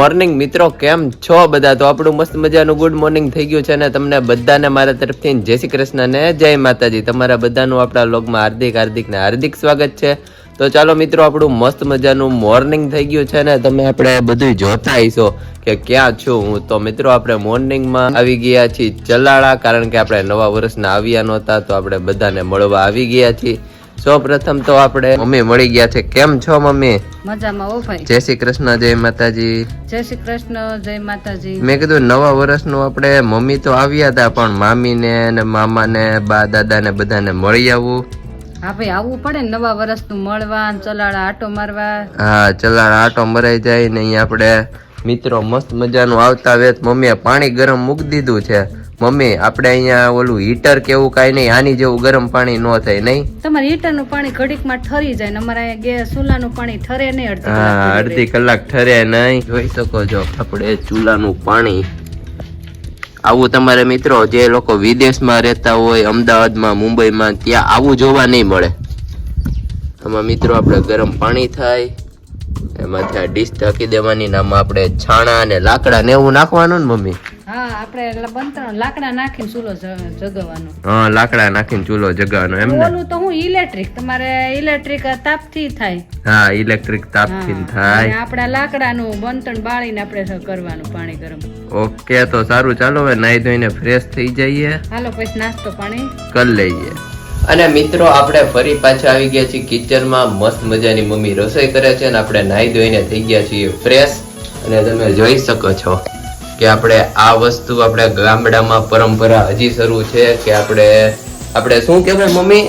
Morning મિત્રો, કેમ છો બધા? તો આપણું મસ્ત મજાનું ગુડ મોર્નિંગ થઈ ગયું છે અને તમને બધાને મારા તરફથી જય શ્રી કૃષ્ણ ને જય માતાજી. તમારા બધાનું આપણા લોગમાં હાર્દિક હાર્દિક ને હાર્દિક સ્વાગત છે. તો ચાલો મિત્રો, આપણું મસ્ત મજાનું મોર્નિંગ થઈ ગયું છે ને તમે આપણે બધું જોતા આવીશો કે ક્યાં છું હું. તો મિત્રો, આપણે મોર્નિંગમાં આવી ગયા છીએ ચલાળા, કારણ કે આપણે નવા વર્ષના આવ્યા નહોતા, તો આપણે બધાને મળવા આવી ગયા છીએ. સૌ પ્રથમ તો આપણે મમ્મી મળી ગયા છે. કેમ છો મમ્મી? મજામાં ઓ ભાઈ. જય શ્રી કૃષ્ણ જય માતાજી. જય શ્રી કૃષ્ણ જય માતાજી. મેં કીધું નવા વર્ષનું આપણે મમ્મી તો આવ્યા હતા પણ મામીને ને મામાને બા દાદાને બધાને મળી આવવું હા ભાઈ આવવું પડે ને નવા વર્ષનું મળવા ને ચલાડા આટો મારવા. હા ચલાડા આટો મરાઈ જાય ને અહીંયા આપણે મિત્રો મસ્ત મજાનું આવતા વેત. મમ્મીએ પાણી ગરમ મૂકી દીધું છે. મમ્મી આપણે અહીંયા ઓલું હીટર કેવું કાંઈ નહીં આની જેવું ગરમ પાણી ન થાય નહીં? તમારે હીટરનું પાણી ઘડીકમાં ઠરી જાય ને અમારે ગેસ ચૂલાનું પાણી ઠરે નહીં અડધી હા કલાક અડધી કલાક ઠરે નહીં. જોઈ શકો છો આપણે ચૂલાનું પાણી. આવું તમારે મિત્રો જે લોકો વિદેશમાં રહેતા હોય અમદાવાદમાં મુંબઈમાં ત્યાં આવું જોવા નહીં મળે. આમાં મિત્રો આપણે ગરમ પાણી થાય. એમાંથી આ ડીશ ઢાંકી દેવાની ને આપણે છાણા અને લાકડા ને એવું નાખવાનું ને મમ્મી? હા આપણે બંતણ લાકડા નાખીને ચૂલો જ- જગાવવાનો હા લાકડા નાખીને ચૂલો જગાવવાનો એમ ઓલું તો હું ઇલેક્ટ્રિક તમારે ઇલેક્ટ્રિક તાપથી થાય. હા ઇલેક્ટ્રિક તાપથી અને થાય. આપણા લાકડાનું બંતણ બાળીને આપણે કરવાનું પાણી ગરમ. ઓકે તો સારું ચાલો હવે નાઈ ધોઈને ફ્રેશ થઈ જઈએ. હાલો પછી નાસ્તો પાણી. કરી લઈએ. અને મિત્રો આપણે ફરી પાછા આવી ગયા છીએ કિચનમાં મસ્ત મજાની મમ્મી રસોઈ કરે છે અને આપણે નાહી ધોઈને થઈ ગયા છીએ ફ્રેશ અને તમે જોઈ શકો છો. કે આપણે આ વસ્તુ આપણે ગામડામાં પરંપરા હજી શરૂ છે કે આપણે આપણે શું કહેવાય મમ્મી?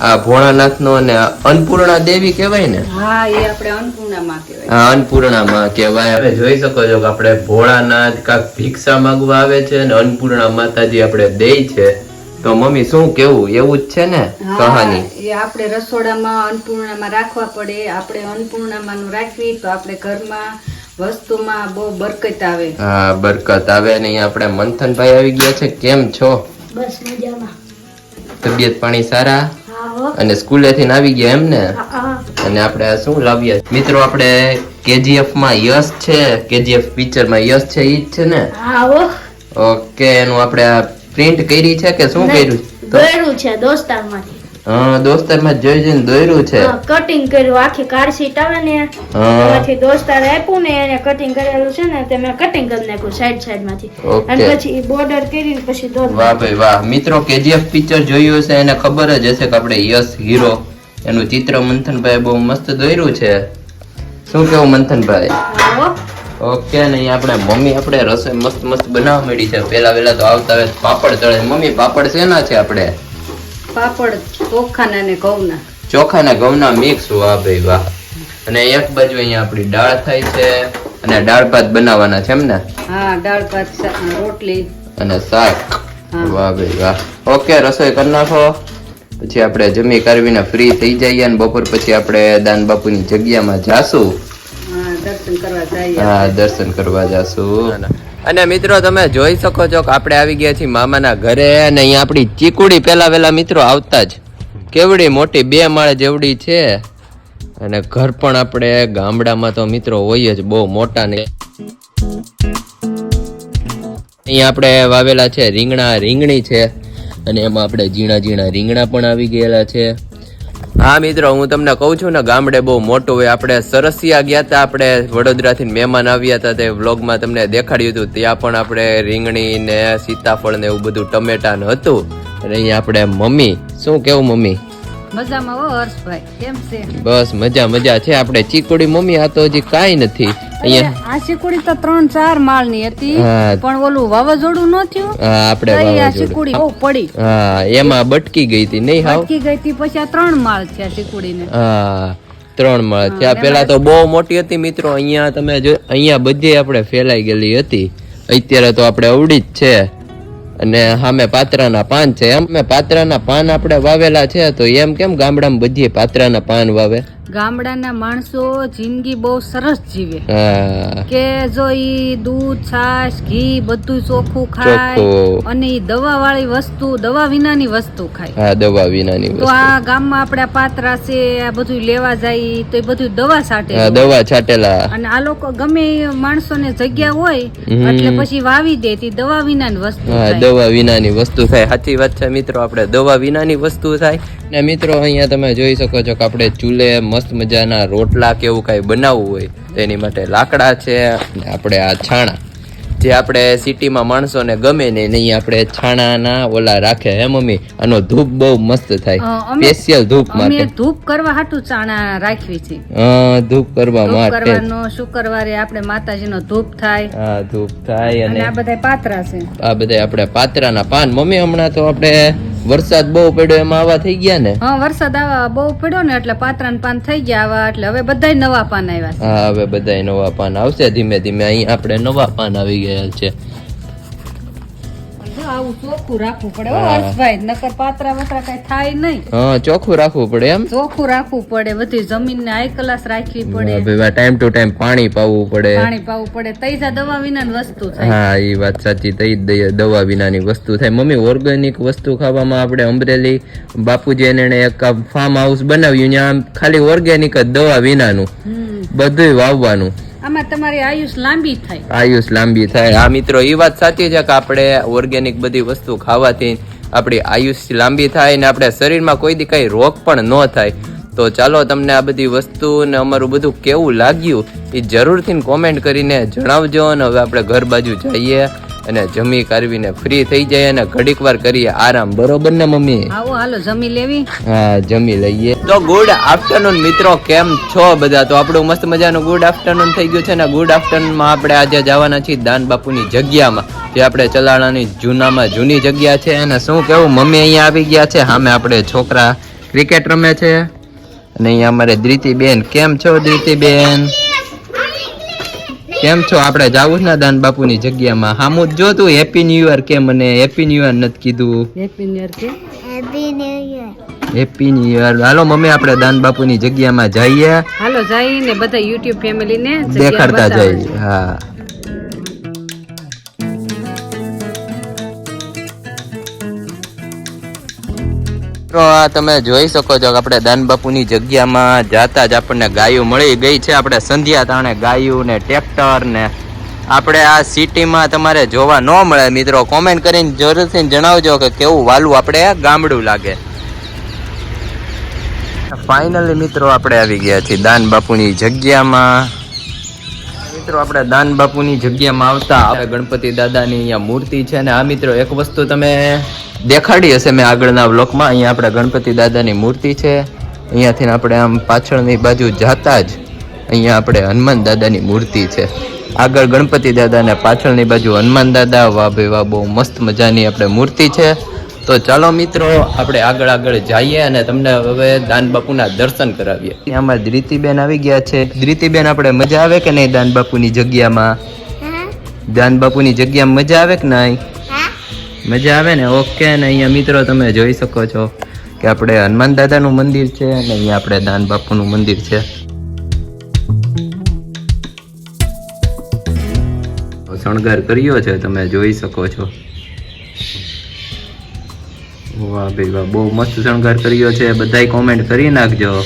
આ ભોળાનાથનો અને અન્નપૂર્ણા દેવી કહેવાય ને? હા એ આપણે અન્નપૂર્ણામાં કહેવાય. આ અન્નપૂર્ણામાં કહેવાય. હવે જોઈ શકો છો કે આપણે ભોળાનાથ કાંક ભિક્ષા માંગવા આવે છે અને અન્નપૂર્ણા માતાજી આપણે દે છે. તો મમ્મી શું કેવું? એવું જ છે ને કહાની? એ આપણે રસોડામાં અન્નપૂર્ણામાં રાખવા પડે. આપણે અન્નપૂર્ણામાં નું રાખવી તો આપણે ઘરમાં વસ્તુમાં બહુ બરકત આવે. હા બરકત આવે ને અહીંયા આપણે મંથનભાઈ આવી ગયા છે. કેમ છો? બસ મજામાં. તબિયત પાણી સારા? અને સ્કૂલેથી ને આવી ગયા એમ ને? અને આપણે શું લાવ્યા? મિત્રો આપણે કેજીએફમાં યશ છે. કેજીએફ પિક્ચરમાં યશ છે ઈ જ છે ને? ઓકે એનું આપણે પ્રિન્ટ કરી છે કે શું કર્યું? દોર્યું છે દોસ્તારમાંથી. હા દોસ્તારમાં જોઈ જોઈને દોર્યું છે. કટિંગ કર્યું આખી કાર સીટ આવે ને એમાંથી દોસ્તાર આપ્યું ને એને કટિંગ કરેલું છે ને તે મેં કટિંગ કરી નાખ્યું સાઈડ સાઈડમાંથી. અને પછી બોર્ડર કરીને પછી દોર વાહ ભાઈ વાહ. મિત્રો કેજીએફ પિક્ચર જોયું હશે એને ખબર જ હશે કે આપણે યશ હીરો એનું ચિત્ર મંથનભાઈ બહુ મસ્ત દોર્યું છે. શું કેવું મંથનભાઈ? ઓકે ને આપણે મમ્મી આપણે રસોઈ મસ્ત મસ્ત બનાવવા મળી છે. પેલા વેલા તો આવતા વેત પાપડ તળે. મમ્મી પાપડ શેના છે આપણે? પાપડ ચોખાના ને ઘઉંના. ચોખા ને ઘઉંના મિક્સ વાહ ભાઈ વાહ. અને એક બાજુ અહીંયા આપણી દાળ થાય છે અને દાળ ભાત બનાવવાના છે એમ ને? હા દાળ ભાત રોટલી. અને શાક. વાહ ભાઈ વાહ. ઓકે રસોઈ કરી નાખો. પછી આપણે જમી કરવીને ફ્રી થઈ જઈએ અને બપોર પછી આપણે દાન બાપુની જગ્યામાં જાશું. હા દર્શન કરવા જઈએ. હા દર્શન કરવા જાશું. અને મિત્રો, તમે જોઈ શકો છો કે આપણે આવી ગયા છીએ મામાના ઘરે અને અહીંયા આપણી ચીકુડી પહેલાં વહેલા મિત્રો આવતા જ. કેવડી મોટી બે માળ જેવડી છે. અને ઘર પણ આપણે ગામડામાં તો મિત્રો હોય જ બહુ મોટા ને. અહીંયા આપણે વાવેલા છે રીંગણા, રીંગણી છે. અને એમાં આપણે ઝીણા ઝીણા રીંગણા પણ આવી ગયેલા છે. હા મિત્રો હું તમને કહું છું ને ગામડે બહુ મોટું હોય. આપણે સરસિયા ગયા હતા આપણે વડોદરાથી મહેમાન આવ્યા હતા તે વ્લોગમાં તમને દેખાડ્યું હતું. ત્યાં પણ આપણે રીંગણી ને સીતાફળ ને એવું બધું ટમેટા ને હતું. અને અહીંયા આપણે મમ્મી. શું કેવું મમ્મી? મજામાં હો હર્ષભાઈ. કેમ છે? બસ મજા મજા છે. આપણે ચીકુડી મમ્મી આ તો હજી કાંઈ નથી. અહીંયા. આ તો ત્રણ ચાર માળની હતી પણ ઓલું વાવાઝોડું ન થયું? આપણે આ. બહુ પડી. હા એમાં બટકી ગઈ હતી નહીં હાવ? અટકી ગઈ હતી પછી આ ત્રણ માળ છે આ શીકુડીને હા ત્રણ માળ ત્યાં પેલા તો બહુ મોટી હતી મિત્રો અહીંયા તમે જો અહીંયા બધી આપણે ફેલાઈ ગયેલી હતી. અત્યારે તો આપણે અવડી જ છે. અને સામે પાત્રાના પાન છે. એમ પાત્રાના પાન આપણે વાવેલા છે તો એમ કેમ ગામડામાં બધી પાત્રાના પાન વાવે? ગામડાના માણસો જિંદગી બહુ સરસ જીવે. કે જો ઈ દૂધ છાશ ઘી બધું ચોખ્ખું ખાય અને ઈ દવા વાળી વસ્તુ દવા વિનાની વસ્તુ ખાય. હા દવા વિનાની તો આ ગામમાં આપણે પાત્રા છે આ બધું લેવા જાય તો એ બધું દવા છાટે દવા છાટેલા. અને આ લોકો ગમે માણસો માણસોને જગ્યા હોય એટલે પછી વાવી દે તી દવા વિનાની વસ્તુ. દવા વિનાની વસ્તુ થાય. સાચી વાત છે મિત્રો આપણે દવા વિનાની વસ્તુ થાય. ને મિત્રો અહીંયા તમે જોઈ શકો છો કે આપણે ચૂલે મસ્ત મજાના રોટલા કે એવું કાંઈ બનાવવું હોય તો એની માટે લાકડા છે અને આપણે આ છાણા. જે આપણે સિટીમાં માણસોને ગમે ને નહીં આપણે છાણાના ઓલા રાખે હે મમ્મી? આનો ધૂપ બહુ મસ્ત થાય. સ્પેશિયલ ધૂપ માટે. ધૂપ કરવા હાટુ ચાણા રાખવી છે. હા ધૂપ કરવા માટે. કરવાનો શુક્રવારે આપણે માતાજીનો ધૂપ થાય. હા ધૂપ થાય અને અને આ બધા પાત્રા છે. આ બધા આપણે પાત્રાના પાન. મમ્મી હમણાં તો આપણે વરસાદ બહુ પડ્યો એમાં આવા થઈ ગયા ને? હા વરસાદ આવા બહુ પડ્યો ને એટલે પાત્રા પાન થઈ ગયા આવા એટલે હવે બધાય નવા પાન આવ્યા હા હવે બધાય નવા પાન આવશે. ધીમે ધીમે અહીં આપણે નવા પાન આવી ગયા છે. આવું ચોખ્ખું રાખવું પડે. હો હર્ષભાઈ નકર પાત્રા વતરા કઈ થાય નહીં. હા ચોખ્ખું રાખવું પડે એમ? ચોખ્ખું રાખવું પડે બધી જમીન ને હાઈ ક્લાસ રાખવી પડે. ટાઈમ ટુ ટાઈમ પાણી પાવું પડે. પાણી પાવું પડે. તૈસા દવા વિના વસ્તુ થાય. હા એ વાત સાચી. તઈ દવા વિનાની વસ્તુ થાય. મમ્મી ઓર્ગેનિક વસ્તુ ખાવામાં આપણે અમરેલી બાપુજી એને એક ફાર્મ હાઉસ બનાવ્યું. ત્યાં ખાલી ઓર્ગેનિક જ દવા વિનાનું. બધું વાવવાનું. આમાં તમારી આયુષ લાંબી થાય. આયુષ લાંબી થાય. આ મિત્રો એ વાત સાચી છે કે આપણે ઓર્ગેનિક બધી વસ્તુ ખાવાથી આપણી આયુષ લાંબી થાય ને આપણે શરીરમાં કોઈ દી કઈ રોગ પણ ન થાય. તો ચાલો તમને આ બધી વસ્તુ ને અમારું બધું કેવું લાગ્યું એ જરૂરથી કોમેન્ટ કરીને જણાવજો અને હવે આપણે ઘર બાજુ જઈએ. અને જમી કરવીને ફ્રી થઈ જાય અને ઘડીક વાર કરીએ આરામ. બરોબર ને મમ્મી? આવો હાલો જમી લેવી. હા જમી લઈએ. તો ગુડ આફ્ટરનૂન મિત્રો કેમ છો બધા? તો આપણું મસ્ત મજાનું ગુડ આફ્ટરનૂન થઈ ગયું છે ને ગુડ આફ્ટરનૂનમાં આપણે આજે જવાના છીએ દાન બાપુની જગ્યામાં જે આપણે ચલાણાની જૂનામાં જૂની જગ્યા છે. અને શું કેવું મમ્મી અહીંયા આવી ગયા છે? સામે આપણે છોકરા ક્રિકેટ રમે છે. અને અહીંયા અમારે બેન કેમ છો ધ્રીતિબેન કેમ છો? આપણે જાવું ના દાન દાન બાપુની જગ્યામાં હામુ જ જો તું હેપી ન્યુ યર કે મને? હેપી ન્યુ યર નથી કીધું. હેપી ન્યુ યર કે? Happy new year hello mummy આપણે દાન બાપુની જગ્યામાં જઈએ. હાલો જઈને બધા યુટ્યુબ ફેમિલી ને દેખાડતા જઈએ. હા. તો આ તમે જોઈ શકો છો આપણે દાન જગ્યામાં જાતા જ આપણને ગાયું મળી ગઈ છે. આપણે સંધ્યા તાણે ગાયું ને ટ્રેક્ટર ને આપણે આ સિટીમાં તમારે જોવા ન મળે. મિત્રો કોમેન્ટ કરીને જરૂરથી જણાવજો કે કેવું વાલું આપણે ગામડું લાગે. ફાઇનલી મિત્રો, આપણે આવી ગયા છીએ દાન બાપુની જગ્યામાં. મિત્રો, આપણે દાન બાપુની જગ્યામાં આવતા. ગણપતિ દાદાની અહીંયા મૂર્તિ છે ને. આ મિત્રો, એક વસ્તુ તમે દેખાડી હશે મેં આગળના બ્લોકમાં અહીંયા આપણે ગણપતિ દાદાની મૂર્તિ છે. અહીંયાથી આપણે આમ પાછળની બાજુ જાતા જ અહીંયા આપણે હનુમાન દાદાની મૂર્તિ છે. આગળ ગણપતિ દાદાને પાછળની બાજુ હનુમાન દાદા. વાહ ભાઈ વાહ બહુ મસ્ત મજાની આપણે મૂર્તિ છે. તો ચાલો મિત્રો આપણે આગળ આગળ જઈએ અને તમને હવે દાન બાપુના દર્શન કરાવીએ. આમાં દ્રિતિબેન આવી ગયા છે. દ્રિતિબેન આપણે મજા આવે કે નહીં દાન બાપુની જગ્યામાં? દાન બાપુની જગ્યામાં મજા આવે કે નહીં? મજા આવે ને? ઓકે ને, અહીંયા મિત્રો તમે જોઈ શકો છો કે આપણે હનુમાન દાદાનું મંદિર છે અને અહીંયા આપણે દાન બાપુનું મંદિર છે. શણગાર કર્યો છે, તમે જોઈ શકો છો. વાહ ભાઈ વાહ, બહુ મસ્ત શણગાર કર્યો છે. બધાય કોમેન્ટ કરી નાખજો.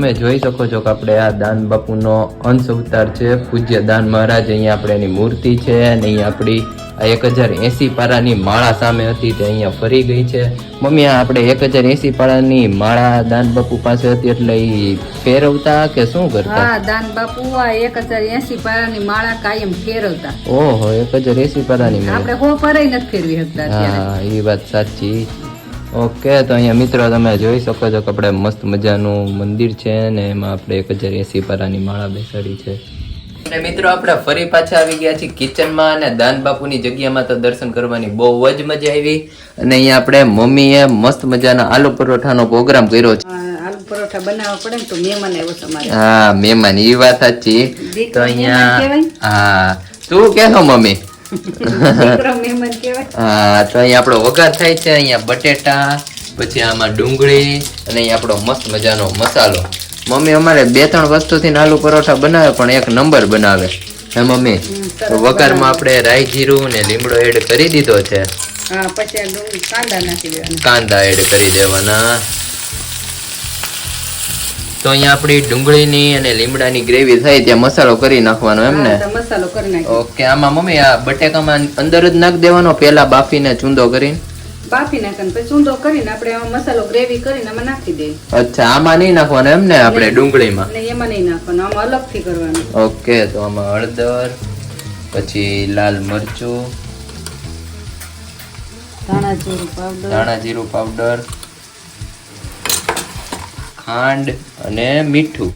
તમે જોઈ શકો છો કે આપણે આ દાન બાપુનો અંશ અવતાર છે. પૂજ્ય દાન મહારાજ અહીંયા આપણે એની મૂર્તિ છે અને અહીંયા આપણી આ એક હજાર એસી પારાની માળા સામે હતી તે અહીંયા ફરી ગઈ છે. મમ્મી આપણે એક હજાર એસી પારાની માળા દાન બાપુ પાસે હતી એટલે એ ફેરવતા કે શું કરતા? હા દાન બાપુ આ એક હજાર એસી પારાની માળા કાયમ ફેરવતા. ઓહો એક હજાર એસી પારાની માળા. આપણે હો પરાય નથી ફેરવી શકતા હા એ વાત સાચી. ઓકે તો અહીંયા મિત્રો તમે જોઈ શકો છો કે આપણે મસ્ત મજાનું મંદિર છે ને એમાં આપણે એક હજાર એસી પરાની માળા બેસાડી છે. અને મિત્રો આપણે ફરી પાછા આવી ગયા છીએ કિચનમાં અને દાન બાપુની જગ્યામાં તો દર્શન કરવાની બહુ જ મજા આવી. અને અહીંયા આપણે મમ્મીએ મસ્ત મજાના આલુ પરોઠાનો પ્રોગ્રામ કર્યો છે. આલુ પરોઠા બનાવવા પડે ને તો મહેમાન આવ્યો તમારે. હા મહેમાન એ વાત સાચી. તો અહીંયા હા તું કેનો મમ્મી? હા તો અહીંયા આપણો વઘાર થાય છે અહીંયા બટેટા પછી આમાં ડુંગળી અને અહીંયા આપણો મસ્ત મજાનો મસાલો. મમ્મી અમારે બે ત્રણ વસ્તુથી આલુ પરોઠા બનાવે પણ એક નંબર બનાવે. હે મમ્મી? તો વઘારમાં આપણે રાઈ જીરું ને લીમડો એડ કરી દીધો છે. કાંદા એડ કરી દેવાના. તો અહીંયા આપણી ડુંગળીની અને લીમડાની ગ્રેવી થાય ત્યાં મસાલો કરી નાખવાનો એમ ને? મસાલો કરી નાખી ઓકે આમાં મમ્મી આ બટેકામાં અંદર જ નાખ દેવાનો પહેલા બાફીને ચૂંદો કરીને? બાફી નાખવાનું પછી ઊંધો કરીને આપણે આમાં મસાલો ગ્રેવી કરીને આમાં નાખી દઈએ. અચ્છા આમાં નહીં નાખવાનો એમ ને આપણે ડુંગળીમાં? એમાં નહીં નાખવાનું આમાં અલગથી કરવાનું. ઓકે તો આમાં હળદર પછી લાલ મરચું ધાણા જીરું પાવડર. ધાણા જીરું પાવડર ખાંડ અને મીઠું.